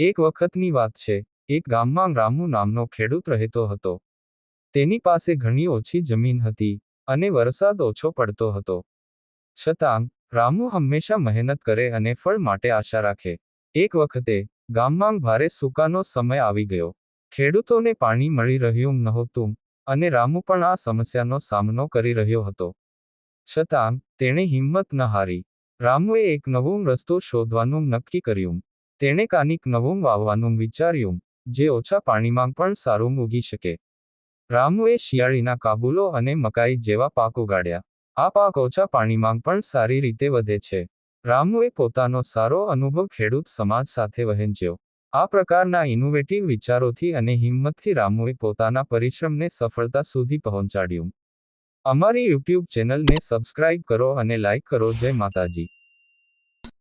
એક વખતની વાત છે, એક ગામમાં રામુ નામનો ખેડૂત રહેતો હતો. તેની પાસે ઘણી ઓછી જમીન હતી અને વરસાદ ઓછો પડતો હતો. છતાં, રામુ હંમેશા મહેનત કરે અને ફળ માટે આશા રાખે. એક વખતે, ગામમાં ભારે સૂકાનો સમય આવી ગયો. ખેડૂતોને પાણી મળી રહ્યું નહોતું અને રામુ પણ આ સમસ્યાનો સામનો કરી રહ્યો હતો. છતાં, તેણે હિંમત ન હારી. રામુએ એક નવું રસ્તો શોધવાનું નક્કી કર્યું. તેણે કાનિક નવું વાવવાનું વિચાર્યું, જે ઓછા પાણીમાં પણ સારું ઉગી શકે. રામુએ શિયાળીના કાબુલો અને મકાઈ જેવા પાક ઉગાડ્યા. આ પાક ઓછા પાણીમાં પણ સારી રીતે વધે છે. રામુએ પોતાનો સારો અનુભવ ખેડૂત સમાજ સાથે વહેંચ્યો. આ પ્રકારના ઇનોવેટિવ વિચારોથી અને હિંમતથી રામુએ પોતાના પરિશ્રમને સફળતા સુધી પહોંચાડ્યું. અમારી યુટ્યુબ ચેનલને સબસ્ક્રાઇબ કરો અને લાઇક કરો. જય માતાજી.